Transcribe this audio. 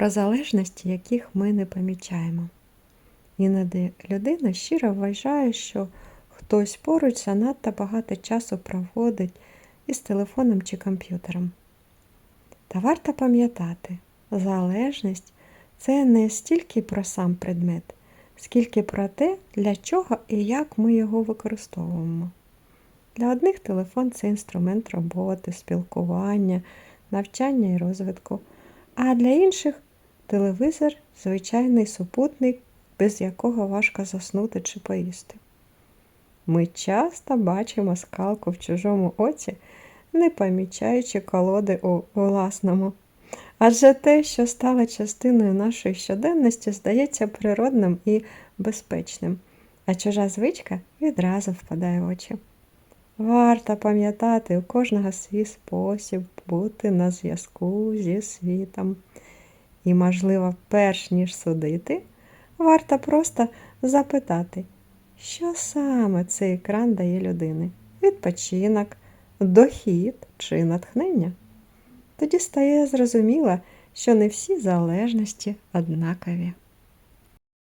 про залежності, яких ми не помічаємо. Іноді людина щиро вважає, що хтось поруч занадто багато часу проводить із телефоном чи комп'ютером. Та варто пам'ятати, залежність це не стільки про сам предмет, скільки про те, для чого і як ми його використовуємо. Для одних телефон це інструмент роботи, спілкування, навчання і розвитку, а для інших телевізор звичайний супутник, без якого важко заснути чи поїсти. Ми часто бачимо скалку в чужому оці, не помічаючи колоди у власному. Адже те, що стало частиною нашої щоденності, здається природним і безпечним, а чужа звичка відразу впадає в очі. Варто пам'ятати у кожного свій спосіб бути на зв'язку зі світом. І, можливо, перш ніж судити, варто просто запитати, що саме цей екран дає людини: відпочинок, дохід чи натхнення. Тоді стає зрозуміло, що не всі залежності однакові.